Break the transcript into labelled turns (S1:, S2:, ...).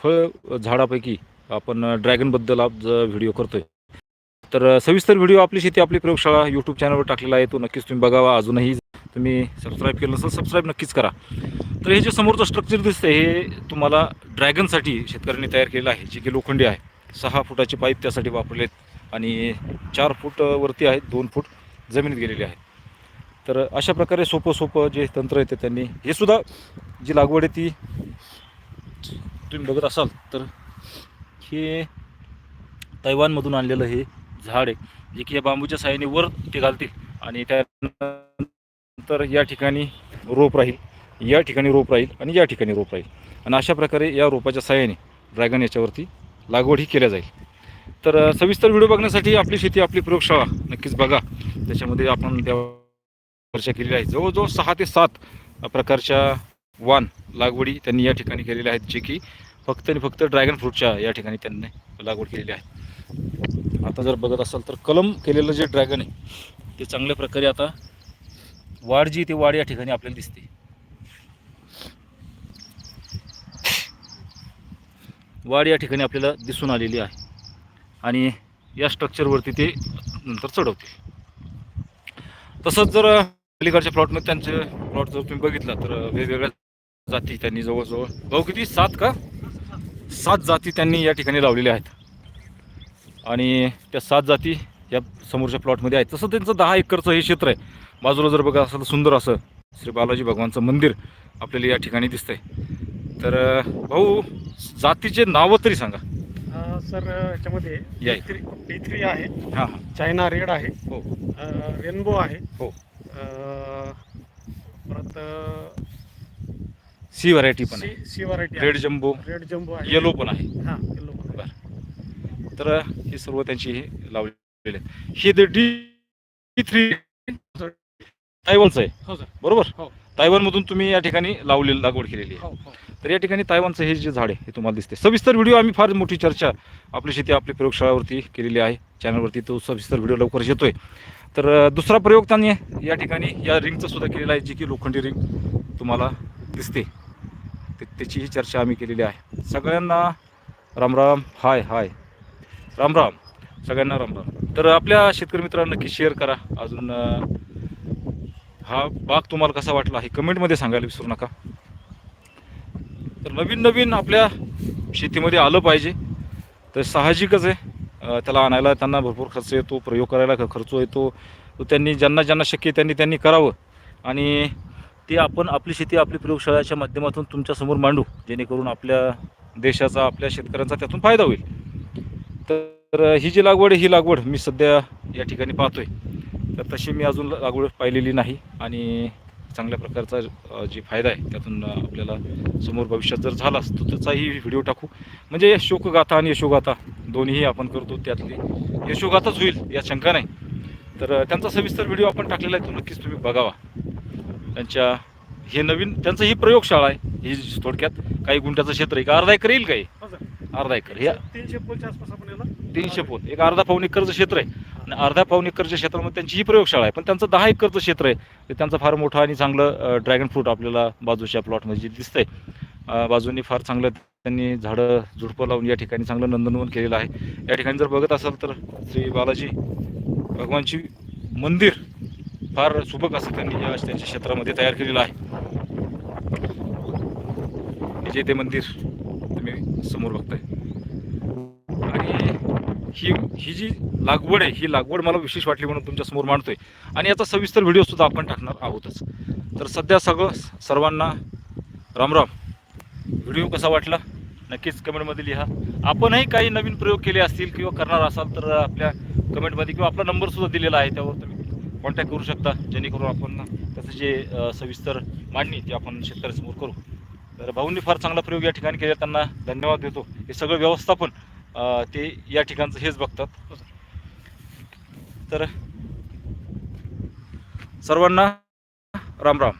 S1: फळ झाडापैकी आपण ड्रॅगनबद्दल आज व्हिडिओ करतोय. तर सविस्तर व्हिडिओ आपली शेती आपली प्रयोगशाळा यूट्यूब चॅनलवर टाकलेला आहे तो नक्कीच तुम्ही बघावा अजूनही. तुम्ही सबस्क्राईब केलं नसेल सबस्क्राईब नक्कीच करा. तर हे जे समोरचं स्ट्रक्चर दिसतंय हे तुम्हाला ड्रॅगनसाठी शेतकऱ्यांनी तयार केलेलं आहे जे की लोखंडी आहे. सहा फुटाचे पाईप त्यासाठी वापरले आहेत आणि चार फूट वरती आहेत दोन फूट जमिनीत गेलेले आहेत तर अशा प्रकारे सोपं सोपं जे तंत्र आहे ते त्यांनी हे सुद्धा जी लागवड आहे ती तुम्ही बघत असाल तर हे तैवानमधून आणलेलं हे झाड आहे जे की या बांबूच्या साहाय्याने वर ते घालतील आणि त्यानंतर या ठिकाणी रोप राहील या ठिकाणी रोप राहील आणि या ठिकाणी रोप राहील. आणि अशा प्रकारे या रोपाच्या साहाय्याने ड्रॅगन याच्यावरती लागवड ही केल्या जाईल. तर सविस्तर व्हिडिओ बघण्यासाठी आपली शेती आपली प्रयोगशाळा नक्कीच बघा. त्याच्यामध्ये आपण त्या चर्चा केलेली आहे जवळजवळ सहा ते सात प्रकारच्या वन लागवडी त्यांनी या ठिकाणी केलेल्या आहेत जे की फक्त आणि फक्त ड्रॅगन फ्रूटच्या या ठिकाणी त्यांनी लागवड केलेली आहे. आता जर बघत असाल तर कलम केलेलं जे ड्रॅगन आहे ते चांगल्या प्रकारे आता वाढ जी ती वाढ या ठिकाणी आपल्याला दिसते. वाढ या ठिकाणी आपल्याला दिसून आलेली आहे आणि या स्ट्रक्चरवरती ते नंतर चढवते. तसंच जर अलीकडच्या प्लॉटमध्ये त्यांचे प्लॉट जर तुम्ही बघितला तर वेगवेगळ्या जाती त्यांनी जवळजवळ. भाऊ किती? सात का? सात जाती त्यांनी या ठिकाणी लावलेल्या आहेत. आणि त्या सात जाती या समोरच्या प्लॉटमध्ये आहेत. तसं त्यांचं दहा एकरचं हे क्षेत्र आहे. बाजूला जर बघा असं सुंदर असं श्री बालाजी भगवानचं मंदिर आपल्याला या ठिकाणी दिसतंय. तर भाऊ जातीचे नावं तरी सांगा.
S2: सर याच्यामध्ये. डी थ्री आहे.
S1: हां. हां
S2: चायना रेड आहे.
S1: हो.
S2: रेनबो आहे.
S1: हो.
S2: परत
S1: सी व्हरायटी पण आहे.
S2: C C variety
S1: red jumbo
S2: red jumbo आहे.
S1: येलो पण आहे.
S2: हा येलो पण आहे.
S1: तर हे सर्व त्यांची हे लावलेले आहेत. हे डी थ्री तायवानचं आहे
S2: हो सर
S1: बरोबर?
S2: हो.
S1: तायवानमधून तुम्ही या ठिकाणी लावलेली लागवड केलेली आहे.
S2: हो हो.
S1: तर या ठिकाणी तायवानचं हे जे झाड आहे हे तुम्हाला दिसते सविस्तर व्हिडिओ आम्ही फार मोठी चर्चा आपली शेती आपली प्रयोगशाळावरती केलेली आहे. चॅनलवरती तो सविस्तर व्हिडिओ लवकरच येतोय. तर अं, दुसरा प्रयोग त्यांनी या ठिकाणी या रिंगचा सुद्धा केलेला आहे जी की लोखंडी रिंग तुम्हाला दिसते. ते चर्चा आम्ही केलेली आहे. सगळ्यांना रामराम हाय हाय. राम राम. सगळ्यांना राम राम. तर आपल्या शेतकरी मित्रांना नक्की शेअर करा. अजून हा बाग तुम्हाला कसा वाटला हे कमेंटमध्ये सांगायला विसरू नका. तर नवीन नवीन आपल्या शेतीमध्ये आलं पाहिजे. तर साहजिकच आहे. त्याला आणायला त्यांना भरपूर खर्च येतो प्रयोग करायला खर्च येतो. त्यांनी ज्यांना ज्यांना शक्य आहे त्यांनी त्यांनी करावं. आणि ते आपण आपली शेती आपली प्रयोगशाळाच्या माध्यमातून तुमच्यासमोर मांडू जेणेकरून आपल्या देशाचा आपल्या शेतकऱ्यांचा त्यातून फायदा होईल. तर ही जी लागवड आहे ही लागवड मी सध्या या ठिकाणी पाहतोय. तर तशी मी अजून लागवड पाहिलेली नाही आणि चांगल्या प्रकारचा जे फायदा आहे त्यातून आपल्याला समोर भविष्यात जर झाला तर त्याचाही व्हिडिओ टाकू. म्हणजे शोकगाथा आणि यशोगाथा दोन्हीही आपण करतो त्यातली यशोगाथाच होईल या शंका नाही. तर त्यांचा सविस्तर व्हिडिओ आपण टाकलेला आहे तो नक्कीच तुम्ही बघावा. त्यांच्या हे नवीन त्यांचं ही प्रयोगशाळा आहे. ही थोडक्यात काही गुंठ्याचं क्षेत्र आहे. का अर्धा एकर येईल काही
S2: हो?
S1: अर्धा एकर. हे
S2: तीनशे पोलच्या आसपास आपण याला
S1: तीनशे पोत एक अर्धा पाऊन एकरचं क्षेत्र आहे. आणि अर्धा पाऊन एकरच्या क्षेत्रामध्ये त्यांची ही प्रयोगशाळा आहे. पण त्यांचं दहा एकरचं क्षेत्र आहे. ते त्यांचं फार मोठं आणि चांगलं ड्रॅगन फ्रूट आपल्याला बाजूच्या प्लॉटमध्ये दिसतंय. बाजूनी फार चांगलं त्यांनी झाडं झुडपं लावून या ठिकाणी चांगलं नंदनवन केलेलं आहे. या ठिकाणी जर बघत असाल तर श्री बालाजी भगवानची मंदिर फार सुबक असं त्यांनी त्यांच्या क्षेत्रामध्ये तयार केलेलं आहे. जे ते मंदिर तुम्ही समोर बघताय. आणि ही ही जी लागवड आहे ही लागवड मला विशेष वाटली म्हणून तुमच्यासमोर मांडतोय. आणि याचा सविस्तर व्हिडिओ सुद्धा आपण टाकणार आहोतच. तर सध्या सगळं सर्वांना रामराम व्हिडिओ कसा वाटला? नक्कीच कमेंटमध्ये लिहा. आपणही काही नवीन प्रयोग केले असतील किंवा करणार असाल तर आपल्या कमेंटमध्ये किंवा आपला नंबरसुद्धा दिलेला आहे त्यावर तुम्ही कॉन्टॅक्ट करू शकता जेणेकरून आपण त्याचं जे सविस्तर मांडणी ती आपण शेतकऱ्यासमोर करू. तर भाऊंनी फार चांगला प्रयोग या ठिकाणी केला त्यांना धन्यवाद देतो. हे सगळं व्यवस्थापन ते या ठिकाणचं हेच बघतात. तर सर्वांना राम राम.